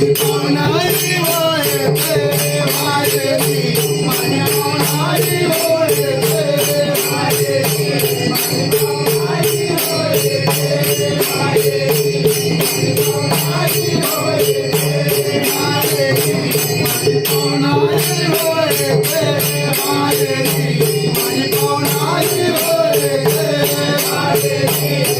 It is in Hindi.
कौन आशो हारन कौन आशीर् हो मन कौन आशी हो रे हाथ मन कौन आशी होना ची होने आशीर् हो रे हाथी